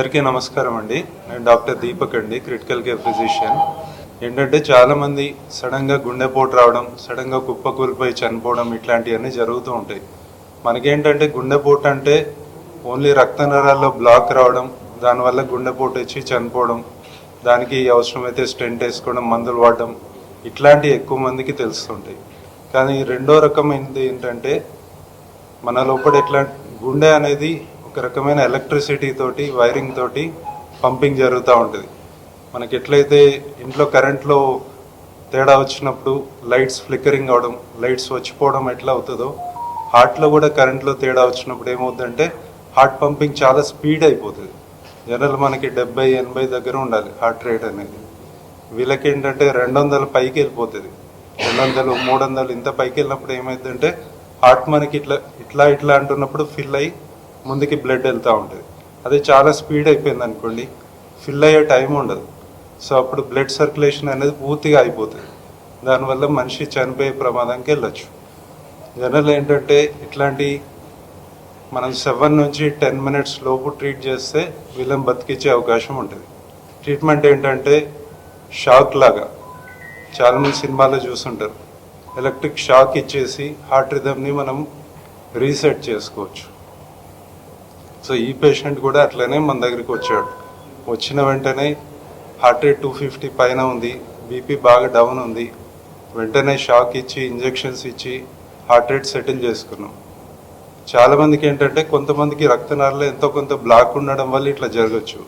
అందరికీ నమస్కారం అండి. నేను డాక్టర్ దీపక్ అండి క్రిటికల్ కేర్ ఫిజిషియన్. ఏంటంటే చాలామంది సడన్గా గుండెపోటు రావడం సడన్గా కుప్పకూలిపోయి చనిపోవడం ఇట్లాంటివన్నీ జరుగుతూ ఉంటాయి. మనకేంటంటే గుండెపోటు అంటే ఓన్లీ రక్త నరాల్లో బ్లాక్ రావడం దానివల్ల గుండెపోటు వచ్చి చనిపోవడం దానికి అవసరమైతే స్టెంట్ వేసుకోవడం మందులు వాడడం ఇట్లాంటివి ఎక్కువ మందికి తెలుస్తుంటాయి. కానీ రెండో రకమైనది ఏంటంటే మన లోపల ఎట్లా గుండె అనేది ఒక రకమైన ఎలక్ట్రిసిటీ తోటి వైరింగ్ తోటి పంపింగ్ జరుగుతూ ఉంటుంది. మనకి ఎట్లయితే ఇంట్లో కరెంట్లో తేడా వచ్చినప్పుడు లైట్స్ ఫ్లిక్కరింగ్ అవడం లైట్స్ వచ్చిపోవడం ఎట్లా అవుతుందో హార్ట్లో కూడా కరెంట్లో తేడా వచ్చినప్పుడు ఏమవుతుందంటే హార్ట్ పంపింగ్ చాలా స్పీడ్ అయిపోతుంది. జనరల్ మనకి డెబ్బై ఎనభై దగ్గర ఉండాలి హార్ట్ రేట్ అనేది. వీళ్ళకి ఏంటంటే రెండు వందల పైకి వెళ్ళిపోతుంది. రెండు వందలు మూడు వందలు ఇంత పైకి వెళ్ళినప్పుడు ఏమైందంటే హార్ట్ మనకి ఇట్లా ఇట్లా ఇట్లా అంటున్నప్పుడు ఫిల్ అయ్యి ముందుకి బ్లడ్ వెళ్తూ ఉంటుంది. అదే చాలా స్పీడ్ అయిపోయింది అనుకోండి ఫిల్ అయ్యే టైం ఉండదు. సో అప్పుడు బ్లడ్ సర్క్యులేషన్ అనేది పూర్తిగా అయిపోతుంది. దానివల్ల మనిషి చనిపోయే ప్రమాదానికి వెళ్ళచ్చు. జనరల్ ఏంటంటే ఇట్లాంటి మనం సెవెన్ నుంచి టెన్ మినిట్స్ లోపు ట్రీట్ చేస్తే వీళ్ళని బతికించే అవకాశం ఉంటుంది. ట్రీట్మెంట్ ఏంటంటే షాక్ లాగా. చాలామంది సినిమాల్లో చూస్తుంటారు ఎలక్ట్రిక్ షాక్ ఇచ్చేసి హార్ట్ రిథమ్ని మనం రీసెట్ చేసుకోవచ్చు. సో ఈ పేషెంట్ కూడా అట్లనే మన దగ్గరికి వచ్చాడు. వచ్చిన వెంటనే హార్ట్ రేట్ టూ ఫిఫ్టీ పైన ఉంది బీపీ బాగా డౌన్ ఉంది. వెంటనే షాక్ ఇచ్చి ఇంజెక్షన్స్ ఇచ్చి హార్ట్ రేట్ సెటిల్ చేసుకున్నాం. చాలామందికి ఏంటంటే కొంతమందికి రక్తనాళాలు ఎంతో కొంత బ్లాక్ ఉండడం వల్ల ఇట్లా జరగచ్చు.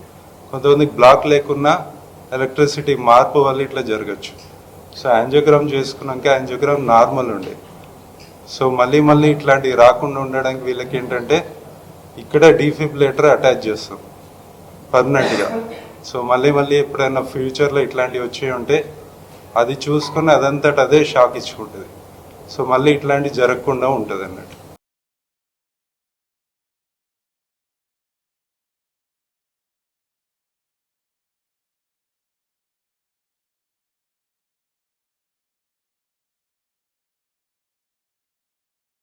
కొంతమందికి బ్లాక్ లేకున్నా ఎలక్ట్రిసిటీ మార్పు వల్ల ఇట్లా జరగచ్చు. సో యాంజియోగ్రామ్ చేసుకున్నాక యాంజియోగ్రామ్ నార్మల్ ఉండే. సో మళ్ళీ మళ్ళీ ఇట్లాంటివి రాకుండా ఉండడానికి వీళ్ళకి ఏంటంటే ఇక్కడ డీఫిబ్రిలేటర్ అటాచ్ చేస్తాం పర్మనెంట్గా. సో మళ్ళీ మళ్ళీ ఎప్పుడైనా ఫ్యూచర్లో ఇట్లాంటివి వచ్చి ఉంటే అది చూసుకుని అదంతట అదే షాక్ ఇచ్చుకుంటుంది. సో మళ్ళీ ఇట్లాంటివి జరగకుండా ఉంటుంది అన్నట్టు